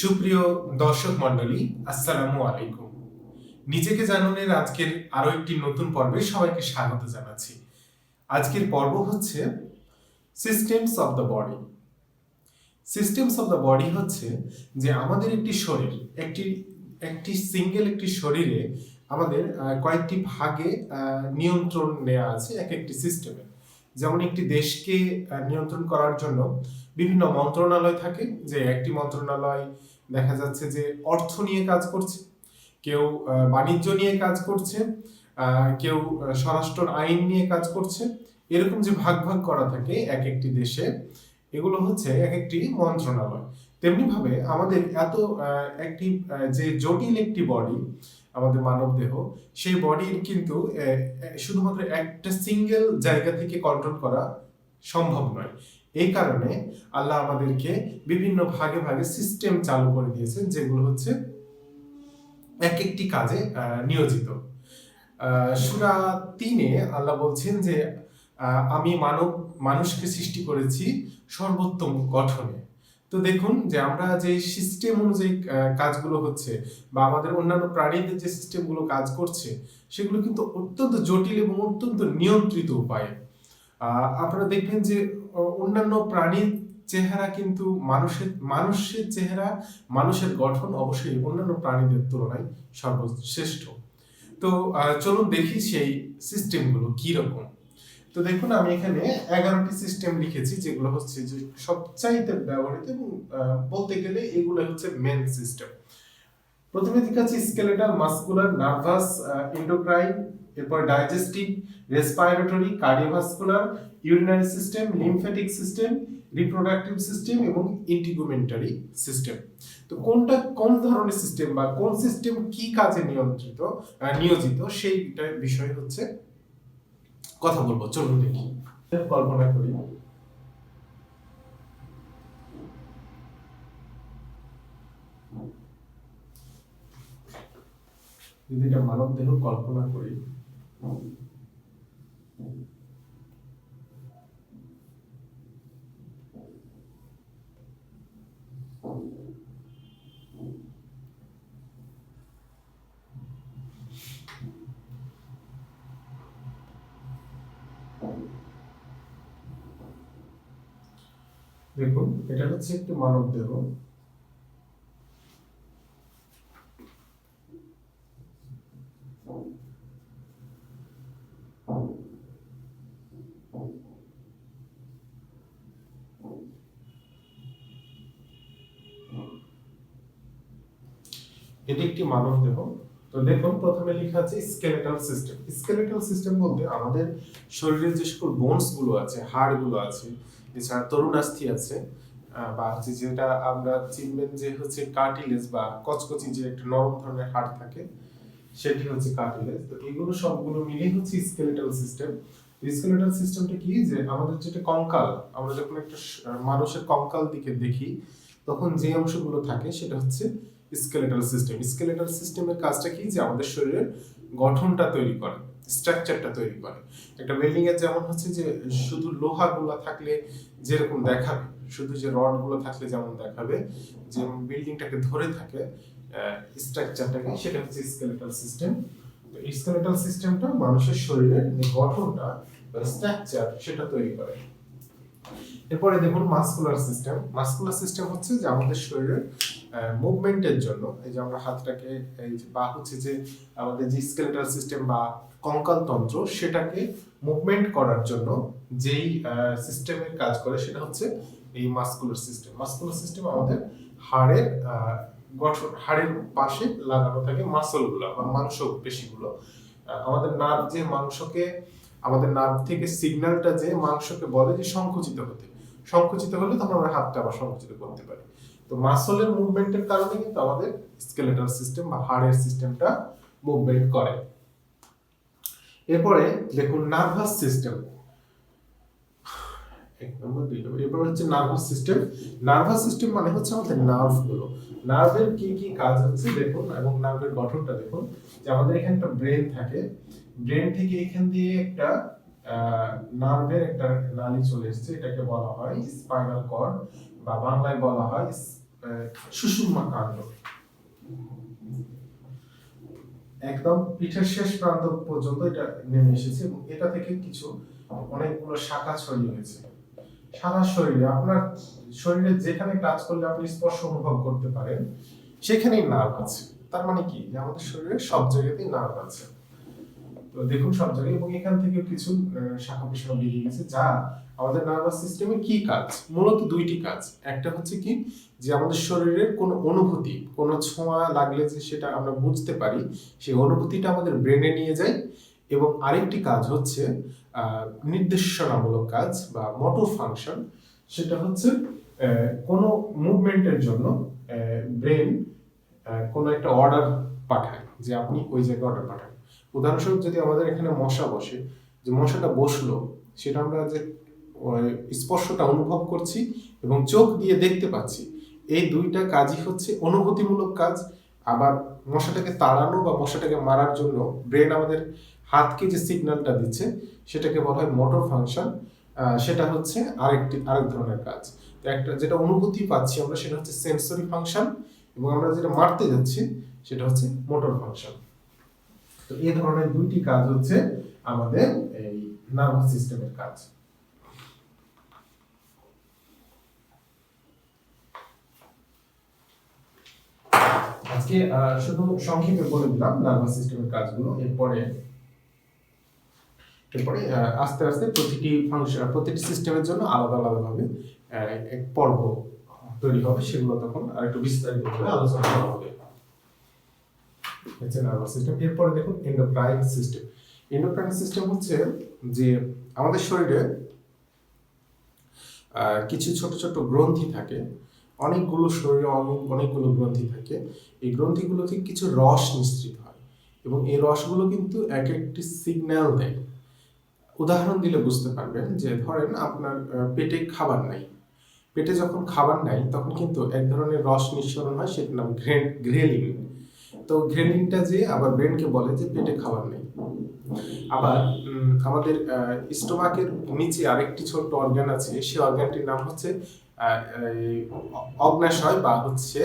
সুপ্রিয় দর্শক মন্ডলী আসসালামু আলাইকুম। নিজেকে জানানোর আজকের একটি নতুন পর্বে সবাইকে স্বাগত জানাচ্ছি। আজকের পর্ব হচ্ছে systems of the body systems of the body হচ্ছে যে আমাদের একটি শরীর, একটি একটি সিঙ্গেল একটি শরীরে আমাদের কয়েকটি ভাগে নিয়ন্ত্রণ নেওয়া আছে এক একটি সিস্টেমে যেমন একটি দেশকে নিয়ন্ত্রণ করার জন্য বিভিন্ন মন্ত্রণালয় থাকে, যে একটি মন্ত্রণালয় দেখা যাচ্ছে যে অর্থ নিয়ে কাজ করছে, কেউ বাণিজ্য নিয়ে কাজ করছে কেউ স্বরাষ্ট্র আইন নিয়ে কাজ করছে, এরকম যে ভাগ ভাগ করা থাকে এক একটি দেশে, এগুলো হচ্ছে এক একটি মন্ত্রণালয়। তেমনি ভাবে আমাদের এত একটি যে জটিল একটি বডি আমাদের মানব দেহ, সেই বডির কিন্তু শুধুমাত্র একটা সিঙ্গেল জায়গা থেকে কন্ট্রোল করা সম্ভব নয়। এই কারণে আল্লাহ আমাদেরকে বিভিন্ন ভাগে ভাগে সিস্টেম চালু করে দিয়েছেন, যেগুলো হচ্ছে এক একটি কাজে নিয়োজিত। সুরা তিনে আল্লাহ বলছেন যে আমি মানব, মানুষকে সৃষ্টি করেছি সর্বোত্তম গঠনে। তো দেখুন যে আমরা যে সিস্টেম অনুযায়ী কাজগুলো হচ্ছে বা আমাদের অন্যান্য প্রাণীদের যে সিস্টেমগুলো কাজ করছে, সেগুলো কিন্তু অত্যন্ত জটিল এবং অত্যন্ত নিয়ন্ত্রিত উপায়ে। আপনারা দেখবেন যে অন্যান্য প্রাণীর চেহারা কিন্তু মানুষের মানুষের চেহারা, মানুষের গঠন অবশ্যই অন্যান্য প্রাণীদের তুলনায় সর্বশ্রেষ্ঠ। তো চলুন দেখি সেই সিস্টেমগুলো কি রকম তো দেখুন, আমি এখানে এগারোটি সিস্টেম লিখেছি, যেগুলো হচ্ছে যে সবচাইতে ব্যবহৃত এবং বলতে গেলে এগুলো হচ্ছে মেন সিস্টেম প্রথমে দিকে আছে স্কেলেটাল মাসকুলার নার্ভাস এন্ডোক্রাইন এরপর digestive respiratory cardiovascular urinary system lymphatic system reproductive system এবং ইন্টিগুমেন্টারি সিস্টেম তো কোনটা কোন ধরনের সিস্টেম বা কোন সিস্টেম কি কাজে নিয়ন্ত্রিত নিয়োজিত সেইটা বিষয় হচ্ছে কথা বলব। চলুন দেখি। কল্পনা করি। যদি এটা মানব দেহ কল্পনা করি। দেখুন এটা হচ্ছে একটি মানব দেহ এটি একটি মানব দেহ। তো দেখুন প্রথমে লেখা আছে স্কেলেটাল সিস্টেম স্কেলেটাল সিস্টেম বলতে আমাদের শরীরের যে সকল বোনসগুলো আছে, হাড়গুলো আছে, এছাড়া তরুণাস্থি আছে বা হচ্ছে যেটা আমরা চিনবেন যে হচ্ছে কার্টিলেজ বা কচকচি যে একটা নরম ধরনের হাড় থাকে, সেটি হচ্ছে কার্টিলেজ তো এগুলো সবগুলো মিলে হচ্ছে স্কেলেটাল সিস্টেম স্কেলেটাল সিস্টেমটা কি? যে আমাদের যেটা কঙ্কাল, আমরা যখন একটা মানুষের কঙ্কাল দিকে দেখি, তখন যে অংশগুলো থাকে সেটা হচ্ছে স্কেলেটাল সিস্টেম স্কেলেটাল সিস্টেমের কাজটা কি? যে আমাদের শরীরের গঠনটা তৈরি করে স্ট্রাকচারটা তৈরি করে। একটা বিল্ডিং এর যেমন হচ্ছে যে, শুধু লোহাগুলো থাকলে যেরকম দেখাবে, শুধু যে রডগুলো থাকলে যেমন দেখাবে, যে বিল্ডিংটাকে ধরে থাকে স্ট্রাকচারটাকে সেটা হচ্ছে স্কেলেটাল সিস্টেম স্কেলেটাল সিস্টেমটা মানুষের শরীরের যে গঠনটা স্ট্রাকচার সেটা তৈরি করে। এরপরে দেখুন মাসকুলার সিস্টেম মাসকুলার সিস্টেম হচ্ছে যে আমাদের শরীরের মুভমেন্টের জন্য, এই যে আমরা হাতটাকে, এই যে বা হচ্ছে যে আমাদের যে স্কেলেটাল সিস্টেম বা কঙ্কাল তন্ত্র সেটাকে মুভমেন্ট করার জন্য যেই সিস্টেমের কাজ করে, সেটা হচ্ছে এই মাসকুলার সিস্টেম মাসকুলার সিস্টেম আমাদের হাড়ের গঠন, হাড়ের পাশে লাগানো থাকে মাসলগুলো বা মাংস পেশিগুলো। আমাদের নার্ভ যে মাংসকে, আমাদের নার্ভ থেকে সিগন্যালটা যে মাংসকে বলে যে সংকুচিত হতে। সংকুচিত হলে তখন আমরা হাতটা আবার সংকুচিত করতে পারি। তো মাসলের মুভমেন্টের কারণে কিন্তু আমাদের স্কেলেটাল সিস্টেম বা হাড়ের সিস্টেমটা মুভমেন্ট করে। এরপরে দেখুন নার্ভাস সিস্টেম এক নম্বর, দুই নম্বর, এরপর হচ্ছে নার্ভাস সিস্টেম নার্ভাস সিস্টেম মানে হচ্ছে আমাদের নার্ভের কি কি কাজ হচ্ছে দেখুন, এবং নার্ভের গঠনটা দেখুন। যে আমাদের এখানে একটা ব্রেন থাকে। ব্রেন থেকে এখান দিয়ে একটা নার্ভের একটা নালী চলে এসেছে। এটাকে বলা হয় স্পাইনাল কর্ড বা বাংলায় বলা হয় আহ, সুষুম্না কাণ্ড। একদম পিঠের শেষ প্রান্ত পর্যন্ত এটা নেমে এসেছে এবং এটা থেকে কিছু অনেকগুলো শাখা ছড়িয়ে গেছে। সারা শরীরে আপনার শরীরে যেখানে টাচ করলে আপনি স্পর্শ অনুভব করতে পারেন সেখানেই নার্ভ আছে। তার মানে কি? আমাদের শরীরে সব জায়গাতেই নার্ভ আছে। তো দেখুন সব জায়গায়, এবং এখান থেকেও কিছু শাখা প্রশাখা বেরিয়ে গেছে, যা আমাদের নার্ভাস সিস্টেমে কি কাজ? মূলত দুইটি কাজ। একটা হচ্ছে কি, যে আমাদের শরীরের কোনো অনুভূতি, কোনো ছোঁয়া লাগলে যে সেটা আমরা বুঝতে পারি, সেই অনুভূতিটা আমাদের ব্রেনে নিয়ে যায়। এবং আরেকটি কাজ হচ্ছে নির্দেশনামূলক কাজ বা মোটর ফাংশন সেটা হচ্ছে কোনো মুভমেন্টের জন্য ব্রেন কোনো একটা অর্ডার পাঠায়, যে আপনি ওই জায়গায় অর্ডার পাঠান। উদাহরণস্বরূপ যদি আমাদের এখানে মশা বসে, যে মশাটা বসল, সেটা আমরা যে স্পর্শটা অনুভব করছি এবং চোখ দিয়ে দেখতে পাচ্ছি, এই দুইটা কাজই হচ্ছে অনুভূতিমূলক কাজ। আবার মশাটাকে তাড়ানো বা মশাটাকে মারার জন্য ব্রেন আমাদের হাতকে যে সিগন্যালটা দিচ্ছে, সেটাকে বলা হয় মোটর ফাংশন। সেটা হচ্ছে আরেকটি, আরেক ধরনের কাজ। তো একটা যেটা অনুভূতি পাচ্ছি আমরা, সেটা হচ্ছে সেন্সরি ফাংশন এবং আমরা যেটা মারতে যাচ্ছি, সেটা হচ্ছে মোটর ফাংশন। তো এই ধরনের দুইটি কাজ হচ্ছে আমাদের এই নার্ভাস সিস্টেমের কাজ। আজকে শুধু সংক্ষেপে বলে দিলাম নার্ভাস সিস্টেমের কাজগুলো, এরপরে এরপরে আস্তে আস্তে প্রতিটি ফাংশন প্রতিটি সিস্টেমের জন্য আলাদা আলাদা ভাবে এক পর্ব তৈরি হবে, সেগুলো তখন আর একটু বিস্তারিত ভাবে আলোচনা করা হবে। হচ্ছে নার্ভাস সিস্টেম এরপরে দেখুন এন্ডোক্রাইন সিস্টেম এন্ডোক্রাইন সিস্টেম হচ্ছে যে আমাদের শরীরে কিছু ছোট ছোট গ্রন্থি থাকে। অনেকগুলো শরীরে অনেক অনেকগুলো গ্রন্থি থাকে। এই গ্রন্থিগুলো থেকে কিছু রস নিঃসৃত হয় এবং এই রসগুলো কিন্তু এক একটি সিগন্যাল দেয়। উদাহরণ দিলে বুঝতে পারবেন যে ধরেন আপনার পেটে খাবার নাই। পেটে যখন খাবার নাই, তখন কিন্তু এক ধরনের রস নিঃসরণ হয়, সেটার নাম তো গ্রেলিনটা যে আবার ব্রেনকে বলে যে পেটে খাবার নেই। আবার আমাদের স্টোমাকের নিচে আরেকটি ছোট্ট অর্গান আছে, সেই অর্গানটির নাম হচ্ছে অগ্নাশয় বা হচ্ছে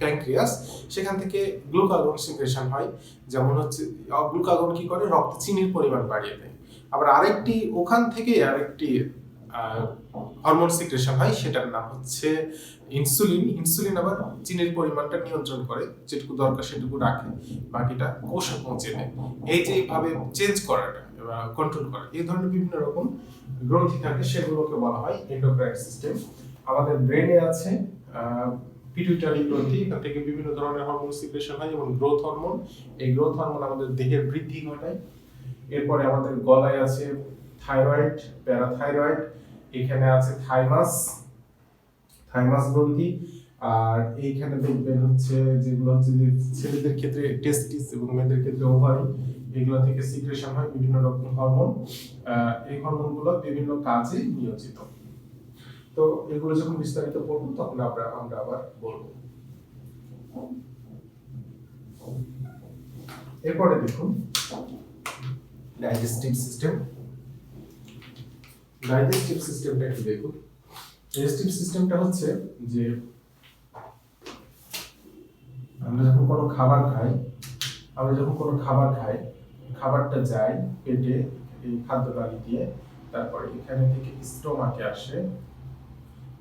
প্যাঙ্ক্রিয়াস সেখান থেকে গ্লুকাগন সিক্রেশন হয়, যেমন হচ্ছে, গ্লুকাগন কি করে? রক্ত চিনির পরিমাণ বাড়িয়ে দেয়। আবার আরেকটি ওখান থেকে আরেকটি হরমোন সিক্রেশন হয়, সেটার নাম হচ্ছে ইনসুলিন। ইনসুলিন আবার চিনির পরিমাণটা নিয়ন্ত্রণ করে, যেটুকু দরকার সেটুকু রাখে, বাকিটা কোষে পৌঁছে দেয় এই যে এইভাবে চেঞ্জ করাটা কন্ট্রোল করা, এই ধরনের বিভিন্ন রকম গ্রন্থি থাকে, সেগুলোকে বলা হয় এন্ডোক্রাইন সিস্টেম আমাদের ব্রেনে আছে পিটুইটারি গ্রন্থি, এখান থেকে বিভিন্ন ধরনের হরমোন সিক্রেশন হয়, যেমন গ্রোথ হরমোন এই গ্রোথ হরমোন আমাদের দেহের বৃদ্ধি ঘটায়। এরপরে আমাদের গলায় আছে থাইরয়েড প্যারাথাইরয়েড এখানে আছে থাইমাস থাইমাস গ্রন্থি আর এইখানে দেখবেন হচ্ছে যেগুলো হচ্ছে যে ছেলেদের ক্ষেত্রে টেস্টিস এবং মেয়েদের ক্ষেত্রে ওভারি এগুলো থেকে সিক্রেশন হয়, বিভিন্ন রকম হরমোন এই হরমোনগুলো বিভিন্ন কাজে নিয়োজিত। তো এগুলো যখন বিস্তারিত পড়ব, তখন আমরা আমরা আবার বলব। এরপরে দেখুন ডাইজেস্টিভ সিস্টেম ডাইজেস্টিভ সিস্টেমটা একটু দেখুন। ডাইজেস্টিভ সিস্টেমটা হচ্ছে যে, আমরা যখন কোনো খাবার খাই, আমরা যখন কোনো খাবার খাই, খাবারটা যায় পেটে এই খাদ্য নালী দিয়ে, তারপরে এখানে থেকে স্টোমাকে আসে।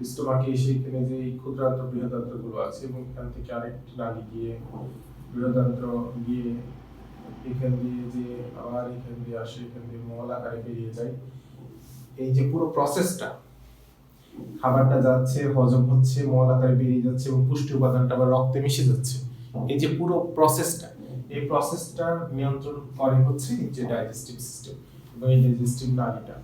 স্টোমাকে এসে এখানে যে ক্ষুদ্রান্ত বৃহদান্ত্রগুলো আছে এবং এখান থেকে আরেকটি নালী গিয়ে বৃহদান্ত্র গিয়ে এখান দিয়ে যে আবার এখান দিয়ে আসে, এখান দিয়ে মল আকারে বেরিয়ে যায়। এই যে পুরো প্রসেসটা খাবারটা যাচ্ছে, হজম হচ্ছে, মল আকারে বেরিয়ে যাচ্ছে এবং পুষ্টি উপাদানটা আবার রক্তে মিশে যাচ্ছে। এই যে পুরো প্রসেসটা এই প্রসেসটা নিয়ন্ত্রণ করে হচ্ছে এই যে ডাইজেস্টিভ সিস্টেম এবং এই ডাইজেস্টিভ নালীটা।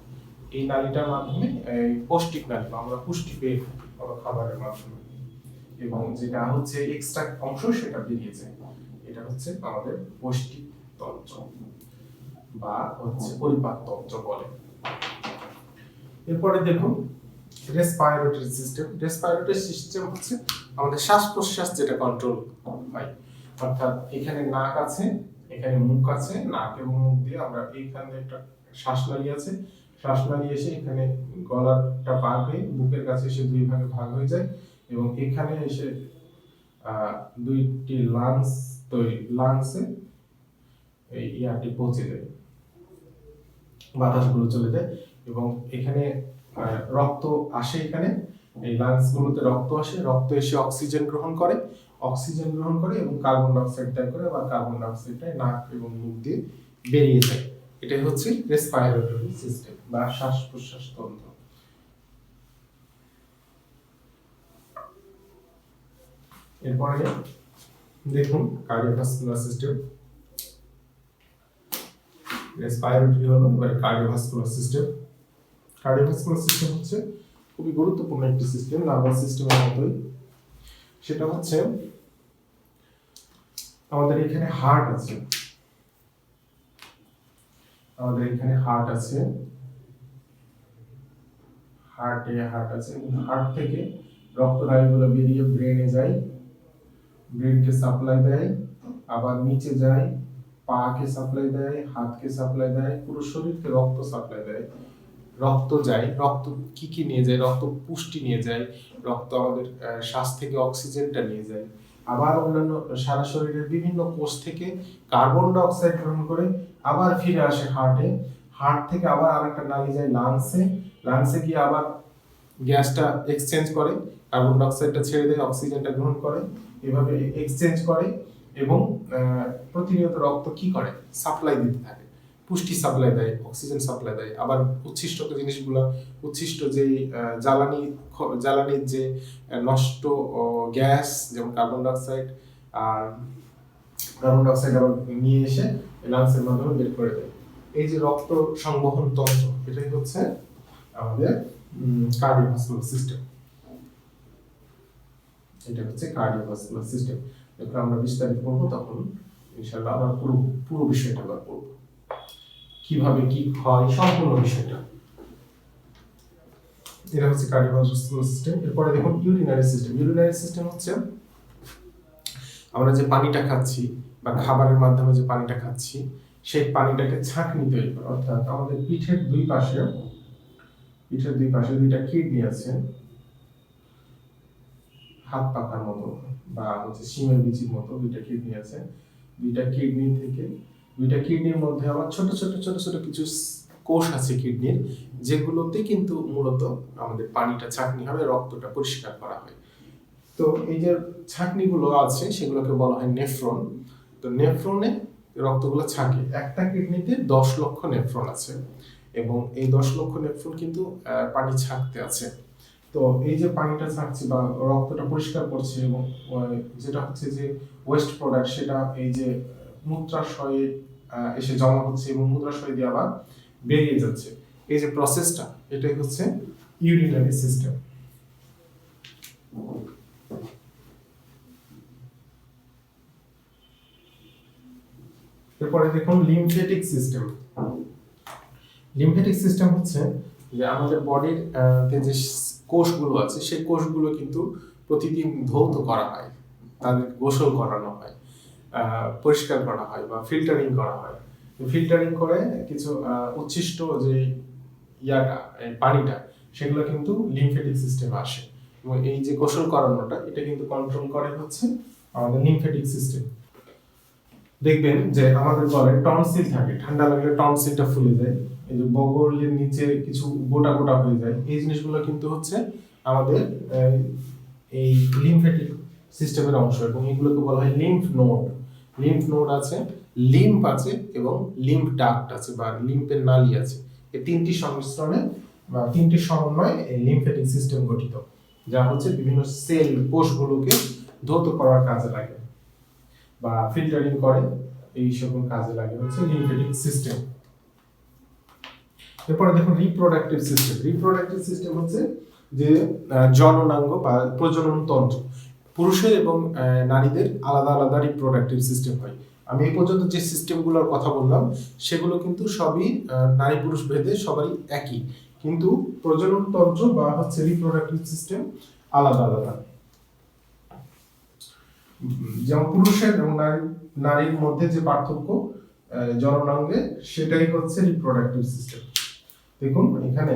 এই নালীটার মাধ্যমে, এই পৌষ্টিক নালী বা আমরা পুষ্টি পেয়ে থাকি খাবারের মাধ্যমে। এবং যেটা হচ্ছে এক্সট্রা অংশ, সেটা বেরিয়ে যায়। এটা হচ্ছে আমাদের পৌষ্টিক তন্ত্র বা হচ্ছে পরিপাক তন্ত্র বলে। এরপরে দেখুন রেসপাইরেটরি সিস্টেম রেসপাইরেটরি সিস্টেম হচ্ছে আমাদের শ্বাস প্রশ্বাস যেটা কন্ট্রোল হয়। অর্থাৎ এখানে নাক আছে, এখানে মুখ আছে, নাক এবং মুখ দিয়ে আমরা এইখানে একটা শ্বাসনালী আছে। শ্বাসনালী এসে এখানে গলাটা পার হয়ে বুকের কাছে এসে দুই ভাগে ভাগ হয়ে যায় এবং এখানে এসে দুইটি লাংস তৈরি লাংসে এই ইয়াটি পৌঁছে যায়। বাতাসগুলো চলে যায়। এবং এখানে রক্ত আসে এখানে। এই লাংস গুলোতে রক্ত আসে। রক্ত এসে অক্সিজেন গ্রহণ করে। অক্সিজেন গ্রহণ করে এবং কার্বন ডাইঅক্সাইড ত্যাগ করে আবার কার্বন ডাইঅক্সাইডটা নাক এবং মুখ দিয়ে বেরিয়ে যায়। এটাই হচ্ছে রেসপাইরেটরি সিস্টেম বা শ্বাস প্রশ্বাস তন্ত্র। এরপরে দেখুন কার্ডিওভাস্কুলার সিস্টেম রেসপাইরেটরি হলো কার্ডিওভাস্কুলার সিস্টেম কার্ডিওভাস্কুলার সিস্টেম হচ্ছে খুবই গুরুত্বপূর্ণ একটি সিস্টেম, নার্ভাস সিস্টেমের মতোই। সেটা হচ্ছে আমাদের এখানে হার্ট আছে। আমাদের এখানে হার্ট আছে। হার্টে হার্ট আছে। হার্ট থেকে রক্তনালীগুলো বেরিয়ে ব্রেনে যায়, ব্রেনকে সাপ্লাই দেয়, আবার নিচে যায়, পাকে সাপ্লাই দেয়, হাতকে সাপ্লাই দেয়, পুরো শরীরকে রক্ত সাপ্লাই দেয়। রক্ত যায়, রক্ত কি কি নিয়ে যায়? রক্ত পুষ্টি নিয়ে যায়, রক্ত আমাদের শ্বাস থেকে অক্সিজেনটা নিয়ে যায়। আবার অন্যান্য সারা শরীরের বিভিন্ন কোষ থেকে কার্বন ডাইঅক্সাইড গ্রহণ করে আবার ফিরে আসে হার্টে। হার্ট থেকে আবার আরেকটা নালি যায় লাংসে। লাংসে গিয়ে আবার গ্যাসটা এক্সচেঞ্জ করে, কার্বন ডাই অক্সাইডটা ছেড়ে দেয়, অক্সিজেনটা গ্রহণ করে। এভাবে এক্সচেঞ্জ করে এবং প্রতিনিয়ত রক্ত কি করে? সাপ্লাই দিতে থাকে। পুষ্টি সাপ্লাই দেয় অক্সিজেন সাপ্লাই দেয়। আবার উচ্ছিষ্ট জিনিসগুলো, উচ্ছিষ্ট যে জ্বালানি জ্বালানির যে নষ্ট গ্যাস, যেমন কার্বন ডাইঅক্সাইড আর কার্বন ডাইঅক্সাইড আবার নিয়ে এসে লাংসের মাধ্যমে বের করে দেয়। এই যে রক্ত সংবহন তন্ত্র, এটাই হচ্ছে আমাদের কার্ডিওভাস্কুলার সিস্টেম এটা হচ্ছে কার্ডিওভাস্কুলার সিস্টেম যখন আমরা বিস্তারিত পড়ব তখন ইনশাআল্লাহ আমরা পুরো পুরো বিষয়টা আবার পড়ব কীভাবে কি হয়, সম্পূর্ণ বিষয়টা। এটা হচ্ছে কার্ডিওভাস্কুলার সিস্টেম এরপরে দেখুন ইউরিনারি সিস্টেম ইউরিনারি সিস্টেম হচ্ছে আমরা যে পানিটা খাচ্ছি বা খাবারের মাধ্যমে যে পানিটা খাচ্ছি, সেই পানিটাকে ছাঁকনি তৈরি করে। অর্থাৎ আমাদের পিঠের দুই পাশে, পিঠের দুই পাশে দুইটা কিডনি আছে, হাত পাখার মতো বা হচ্ছে সিমের বিচির মতো দুইটা কিডনি আছে। দুইটা কিডনি থেকে দুইটা কিডনির মধ্যে আবার ছোট ছোট ছোট ছোট কিছু কোষ আছে কিডনির, যেগুলোতে কিন্তু মূলত আমাদের পানিটা, ছাঁকনি হবে, রক্তটা পরিষ্কার করা হয়। তো এই যে ছাঁকনিগুলো আছে, সেগুলোকে বলা হয় নেফ্রন। তো নেফ্রনে রক্তগুলো ছাঁকে। একটা কিডনিতে দশ লক্ষ নেফ্রন আছে এবং এই দশ লক্ষ নেফ্রন কিন্তু পানি ছাঁকতে আছে। তো এই যে পানিটা ছাঁকছে বা রক্তটা পরিষ্কার করছে এবং যেটা হচ্ছে যে ওয়েস্ট প্রোডাক্ট সেটা এই যে মূত্রাশয়ে এসে জমা হচ্ছে এবং মূত্রাশয় দিয়ে আবার বেরিয়ে যাচ্ছে। এই যে প্রসেসটা এটাই হচ্ছে ইউরিনারি সিস্টেম এরপরে দেখুন লিমফেটিক সিস্টেম লিমফেটিক সিস্টেম হচ্ছে যে আমাদের বডির যে কোষগুলো আছে, সেই কোষগুলো কিন্তু প্রতিদিন ধৌত করা হয়, তাদের গোসল করানো হয়। পরিষ্কার করা হয় বা ফিল্টারিং করা হয়। ফিল্টারিং করে কিছু উচ্ছিষ্ট যে ইয়াটা পানিটা, সেগুলো কিন্তু লিমফেটিক সিস্টেমে আসে। এবং এই যে গোসল করানোটা, এটা কিন্তু কন্ট্রোল করে হচ্ছে আমাদের লিমফেটিক সিস্টেম দেখবেন যে আমাদের গলায় টনসিল থাকে, ঠান্ডা লাগলে টনসিলটা ফুলে যায়, এই যে বগলের নিচে কিছু গোটা গোটা হয়ে যায়, এই জিনিসগুলো কিন্তু হচ্ছে আমাদের, এই লিমফেটিক সিস্টেমের অংশ। এবং এগুলোকে বলা হয় লিম্ফ নোড লিম্ফ নোড আছে লিম্ফ আছে এবং লিম্ফ ডাক্ট আছে বা লিম্ফের নালি আছে। এই তিনটি সংমিশ্রণে বা তিনটি সমন্বয়ে এই লিমফেটিক সিস্টেম গঠিত, যা হচ্ছে বিভিন্ন সেল কোষগুলোকে ধৌত করার কাজে লাগে বা ফিল্টারিং করে। এই সকল কাজে লাগে হচ্ছে লিমফেটিক সিস্টেম এরপরে দেখুন রিপ্রোডাক্টিভ সিস্টেম রিপ্রোডাক্টিভ সিস্টেম হচ্ছে যে জননাঙ্গ বা প্রজনন তন্ত্র পুরুষের এবং নারীদের আলাদা আলাদা রিপ্রোডাক্টিভ সিস্টেম হয়। আমি এই পর্যন্ত যে সিস্টেমগুলোর কথা বললাম, সেগুলো কিন্তু সবই নারী পুরুষ ভেদে সবারই একই। কিন্তু প্রজনন তন্ত্র বা হচ্ছে রিপ্রোডাক্টিভ সিস্টেম আলাদা আলাদা। যেমন পুরুষের এবং নারী, নারীর মধ্যে যে পার্থক্য জননাঙ্গে, সেটাই হচ্ছে রিপ্রোডাক্টিভ সিস্টেম দেখুন, এখানে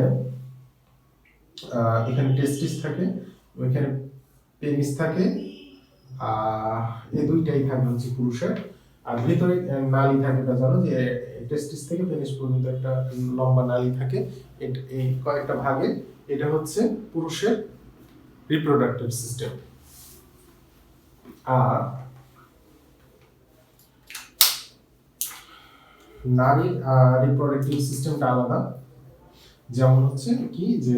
এখানে টেস্টিস থাকে ওইখানে পেনিস থাকে এই দুইটাই থাকবে হচ্ছে পুরুষের। আর ভিতরে নালী থাকে এটা জানো যে টেস্টিস থেকে পেনিস পর্যন্ত একটা লম্বা নালী থাকে এই কয়েকটা ভাগে। এটা হচ্ছে পুরুষের রিপ্রোডাক্টিভ সিস্টেম আর নারীর রিপ্রোডাক্টিভ সিস্টেমটা আলাদা। যেমন হচ্ছে কি যে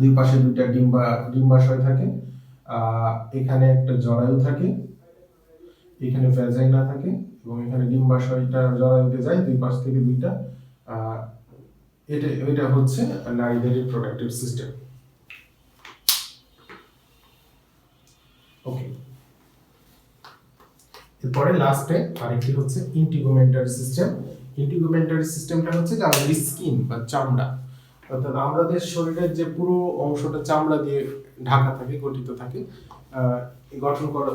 দুই পাশে দুইটা ডিম্বা, ডিম্বাশয় থাকে এখানে একটা জরায়ু থাকে, এখানে ভ্যাজাইনা থাকে, এবং এখানে ডিম্বাশয়টা জরায়ুতে যায়, দুই পাশ থেকে দুইটা এটা এটা হচ্ছে নারীদের রিপ্রোডাক্টিভ সিস্টেম। ওকে এরপরে লাস্টে আরেকটি হচ্ছে ইন্টিগুমেন্টারি সিস্টেম ইন্টিগুমেন্টারি সিস্টেমটা হচ্ছে যে আমাদের স্কিন বা চামড়া। অর্থাৎ আমাদের শরীরের যে পুরো অংশটা চামড়া দিয়ে ঢাকা থাকে, গঠিত থাকে গঠন করা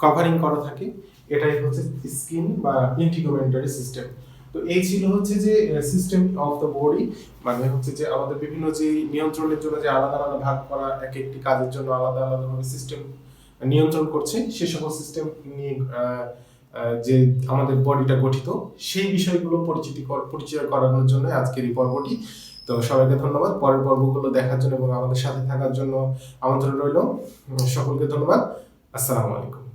কভারিং করা থাকে, এটাই হচ্ছে স্কিন বা ইন্টিগুমেন্টারি সিস্টেম তো এই ছিল হচ্ছে যে সিস্টেম অফ দ্য বডি মানে হচ্ছে যে আমাদের বিভিন্ন যে নিয়ন্ত্রণের জন্য যে আলাদা আলাদা ভাগ করা, এক একটি কাজের জন্য আলাদা আলাদা ভাবে সিস্টেম নিয়ন্ত্রণ করছে, সে সকল সিস্টেম নিয়ে যে আমাদের বডিটা গঠিত, সেই বিষয়গুলো পরিচিতি পরিচয় করানোর জন্য আজকের এই পর্বটি। তো সবাইকে ধন্যবাদ। পরের পর্বগুলো দেখার জন্য এবং আমাদের সাথে থাকার জন্য আমন্ত্রণ রইল। সকলকে ধন্যবাদ। আসসালামু আলাইকুম।